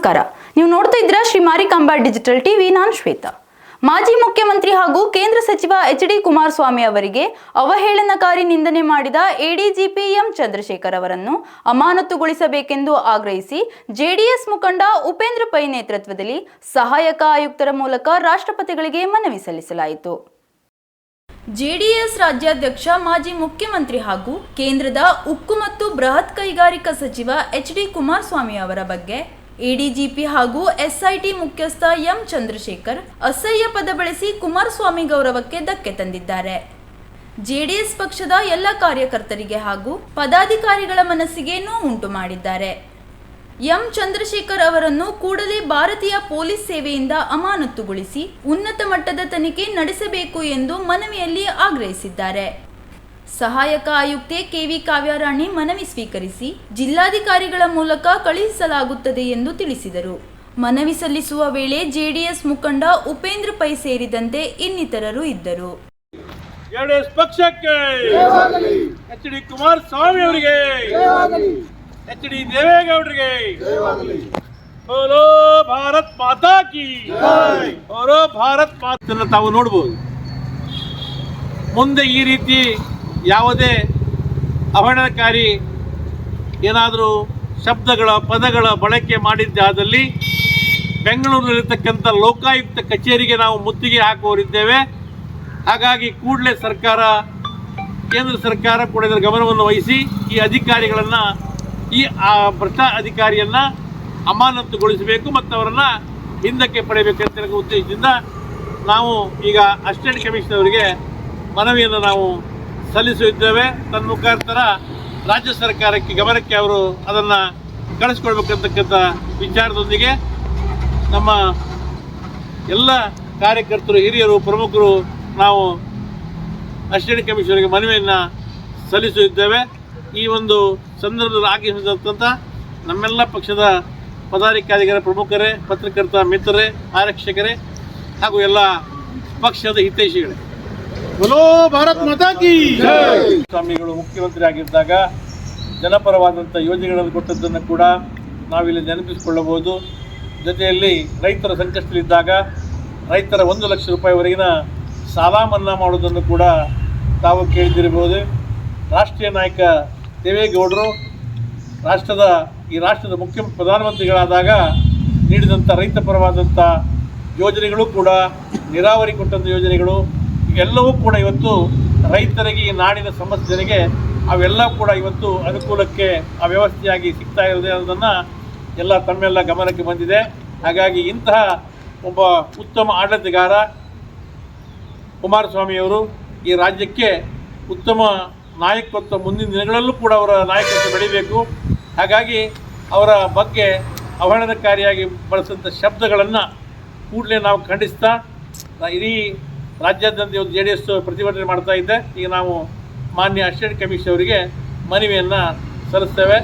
ನಮಸ್ಕಾರ. ನೀವು ನೋಡ್ತಾ ಇದ್ರ ಶ್ರೀ ಮಾರಿಕಾಂಬಾ ಡಿಜಿಟಲ್ ಟಿವಿ. ನಾನು ಶ್ವೇತಾ. ಮಾಜಿ ಮುಖ್ಯಮಂತ್ರಿ ಹಾಗೂ ಕೇಂದ್ರ ಸಚಿವ ಎಚ್ ಡಿ ಕುಮಾರಸ್ವಾಮಿ ಅವರಿಗೆ ಅವಹೇಳನಕಾರಿ ನಿಂದನೆ ಮಾಡಿದ ಎಡಿಜಿಪಿ ಎಂ ಚಂದ್ರಶೇಖರ್ ಅವರನ್ನು ಅಮಾನತುಗೊಳಿಸಬೇಕೆಂದು ಆಗ್ರಹಿಸಿ ಜೆಡಿಎಸ್ ಮುಖಂಡ ಉಪೇಂದ್ರ ಪೈ ನೇತೃತ್ವದಲ್ಲಿ ಸಹಾಯಕ ಆಯುಕ್ತರ ಮೂಲಕ ರಾಷ್ಟ್ರಪತಿಗಳಿಗೆ ಮನವಿ ಸಲ್ಲಿಸಲಾಯಿತು. ಜೆಡಿಎಸ್ ರಾಜ್ಯಾಧ್ಯಕ್ಷ, ಮಾಜಿ ಮುಖ್ಯಮಂತ್ರಿ ಹಾಗೂ ಕೇಂದ್ರದ ಉಕ್ಕು ಮತ್ತು ಬೃಹತ್ ಕೈಗಾರಿಕಾ ಸಚಿವ ಎಚ್ ಡಿ ಕುಮಾರಸ್ವಾಮಿ ಅವರ ಬಗ್ಗೆ ಎಡಿಜಿಪಿ ಹಾಗೂ ಎಸ್ಐಟಿ ಮುಖ್ಯಸ್ಥ ಎಂ ಚಂದ್ರಶೇಖರ್ ಅಸಹ್ಯ ಪದ ಬಳಸಿ ಕುಮಾರಸ್ವಾಮಿ ಗೌರವಕ್ಕೆ ಧಕ್ಕೆ ತಂದಿದ್ದಾರೆ. ಜೆಡಿಎಸ್ ಪಕ್ಷದ ಎಲ್ಲ ಕಾರ್ಯಕರ್ತರಿಗೆ ಹಾಗೂ ಪದಾಧಿಕಾರಿಗಳ ಮನಸ್ಸಿಗೆ ನೋವುಂಟು ಮಾಡಿದ್ದಾರೆ. ಎಂ ಚಂದ್ರಶೇಖರ್ ಅವರನ್ನು ಕೂಡಲೇ ಭಾರತೀಯ ಪೊಲೀಸ್ ಸೇವೆಯಿಂದ ಅಮಾನತುಗೊಳಿಸಿ ಉನ್ನತ ಮಟ್ಟದ ತನಿಖೆ ನಡೆಸಬೇಕು ಎಂದು ಮನವಿಯಲ್ಲಿ ಆಗ್ರಹಿಸಿದ್ದಾರೆ. ಸಹಾಯಕ ಆಯುಕ್ತೆ ಕೆವಿ ಕಾವ್ಯಾರಾಣಿ ಮನವಿ ಸ್ವೀಕರಿಸಿ ಜಿಲ್ಲಾಧಿಕಾರಿಗಳ ಮೂಲಕ ಕಳುಹಿಸಲಾಗುತ್ತದೆ ಎಂದು ತಿಳಿಸಿದರು. ಮನವಿ ಸಲ್ಲಿಸುವ ವೇಳೆ ಜೆಡಿಎಸ್ ಮುಖಂಡ ಉಪೇಂದ್ರ ಪೈ ಸೇರಿದಂತೆ ಇನ್ನಿತರರು ಇದ್ದರು. ಜೆಡಿಎಸ್ ಪಕ್ಷಕ್ಕೆ ಎಚ್ ಡಿ ಕುಮಾರಸ್ವಾಮಿ ಅವರಿಗೆ ಎಚ್ ಡಿ ದೇವೇಗೌಡರಿಗೆ ಓರೋ ಭಾರತ್ ಮಾತಾ ಕಿ ಓರೋ ಭಾರತ್ ಮಾತನ್ನ ತಾವು ನೋಡ್ಬೋದು. ಮುಂದೆ ಈ ರೀತಿ ಯಾವುದೇ ಅವಹೇಳನಕಾರಿ ಏನಾದರೂ ಶಬ್ದಗಳ, ಪದಗಳ ಬಳಕೆ ಮಾಡಿದ್ದಾದಲ್ಲಿ ಬೆಂಗಳೂರಿನಲ್ಲಿರ್ತಕ್ಕಂಥ ಲೋಕಾಯುಕ್ತ ಕಚೇರಿಗೆ ನಾವು ಮುತ್ತಿಗೆ ಹಾಕುವರಿದ್ದೇವೆ ಹಾಗಾಗಿ ಕೂಡಲೇ ಸರ್ಕಾರ, ಕೇಂದ್ರ ಸರ್ಕಾರ ಕೂಡ ಇದರ ಗಮನವನ್ನು ವಹಿಸಿ ಈ ಅಧಿಕಾರಿಗಳನ್ನು, ಈ ಆ ಭ್ರಷ್ಟ ಅಧಿಕಾರಿಯನ್ನು ಅಮಾನತುಗೊಳಿಸಬೇಕು ಮತ್ತು ಅವರನ್ನು ಹಿಂದಕ್ಕೆ ಪಡೆಯಬೇಕು ಹೇಳುವ ಉದ್ದೇಶದಿಂದ ನಾವು ಈಗ ಅಸಿಸ್ಟೆಂಟ್ ಅವರಿಗೆ ಮನವಿಯನ್ನು ನಾವು ಸಲ್ಲಿಸುತ್ತಿದ್ದೇವೆ. ತನ್ನ ಮುಖಾಂತರ ರಾಜ್ಯ ಸರ್ಕಾರಕ್ಕೆ ಗಮನಕ್ಕೆ ಅವರು ಅದನ್ನು ಕಳಿಸ್ಕೊಳ್ಬೇಕಂತಕ್ಕಂಥ ವಿಚಾರದೊಂದಿಗೆ ನಮ್ಮ ಎಲ್ಲ ಕಾರ್ಯಕರ್ತರು, ಹಿರಿಯರು, ಪ್ರಮುಖರು ನಾವು ಅಸಿಸ್ಟೆಂಟ್ ಕಮಿಷನರ್ಗೆ ಮನವಿಯನ್ನು ಸಲ್ಲಿಸುತ್ತಿದ್ದೇವೆ. ಈ ಒಂದು ಸಂದರ್ಭದಲ್ಲಿ ಆಗಮಿಸಿದಂಥ ನಮ್ಮೆಲ್ಲ ಪಕ್ಷದ ಪದಾಧಿಕಾರಿಗಳ ಪ್ರಮುಖರೇ, ಪತ್ರಕರ್ತ ಮಿತ್ರರೇ, ಆರಕ್ಷಕರೇ ಹಾಗೂ ಎಲ್ಲ ಪಕ್ಷದ ಹಿತೈಷಿಗಳೇ. ಭಾರತ್ ಮಾತಾ ಕಿ ಸ್ವಾಮಿಗಳು ಮುಖ್ಯಮಂತ್ರಿ ಆಗಿದ್ದಾಗ ಜನಪರವಾದಂಥ ಯೋಜನೆಗಳನ್ನು ಕೊಟ್ಟದ್ದನ್ನು ಕೂಡ ನಾವಿಲ್ಲಿ ನೆನಪಿಸಿಕೊಳ್ಳಬಹುದು. ಜೊತೆಯಲ್ಲಿ ರೈತರ ಸಂಕಷ್ಟದಲ್ಲಿದ್ದಾಗ ರೈತರ ಒಂದು ಲಕ್ಷ ರೂಪಾಯಿವರೆಗಿನ ಸಾಲ ಮನ್ನಾ ಮಾಡೋದನ್ನು ಕೂಡ ತಾವು ಕೇಳಿದಿರಬಹುದು. ರಾಷ್ಟ್ರೀಯ ನಾಯಕ ದೇವೇಗೌಡರು ರಾಷ್ಟ್ರದ, ಈ ರಾಷ್ಟ್ರದ ಮುಖ್ಯ ಪ್ರಧಾನಮಂತ್ರಿಗಳಾದಾಗ ನೀಡಿದಂಥ ರೈತ ಪರವಾದಂಥ ಯೋಜನೆಗಳು ಕೂಡ ನೀರಾವರಿ ಕೊಟ್ಟಂಥ ಯೋಜನೆಗಳು ಇವೆಲ್ಲವೂ ಕೂಡ ಇವತ್ತು ರೈತರಿಗೆ, ಈ ನಾಡಿನ ಸಮಸ್ಯೆಗೆ ಅವೆಲ್ಲ ಕೂಡ ಇವತ್ತು ಅನುಕೂಲಕ್ಕೆ ಆ ವ್ಯವಸ್ಥೆಯಾಗಿ ಸಿಗ್ತಾ ಇರೋದೇ ಅನ್ನೋದನ್ನು ಎಲ್ಲ ತಮ್ಮೆಲ್ಲ ಗಮನಕ್ಕೆ ಬಂದಿದೆ. ಹಾಗಾಗಿ ಇಂತಹ ಒಬ್ಬ ಉತ್ತಮ ಆಡಳಿತಗಾರ ಕುಮಾರಸ್ವಾಮಿಯವರು ಈ ರಾಜ್ಯಕ್ಕೆ ಉತ್ತಮ ನಾಯಕತ್ವ ಮುಂದಿನ ದಿನಗಳಲ್ಲೂ ಕೂಡ ಅವರ ನಾಯಕತ್ವ ಬೆಳಿಬೇಕು. ಹಾಗಾಗಿ ಅವರ ಬಗ್ಗೆ ಅವಹೇಳನಕಾರಿಯಾಗಿ ಬಳಸಿದಂಥ ಶಬ್ದಗಳನ್ನು ಕೂಡಲೇ ನಾವು ಖಂಡಿಸ್ತಾ ಇಡೀ ರಾಜ್ಯಾದ್ಯಂತ ಒಂದು ಜೆ ಡಿ ಎಸ್ ಪ್ರತಿಭಟನೆ ಮಾಡ್ತಾ ಇದ್ದೆ ಈಗ ನಾವು ಮಾನ್ಯ ಅಸಿಸ್ಟೆಂಟ್ ಅವರಿಗೆ ಮನವಿಯನ್ನು ಸಲ್ಲಿಸ್ತೇವೆ.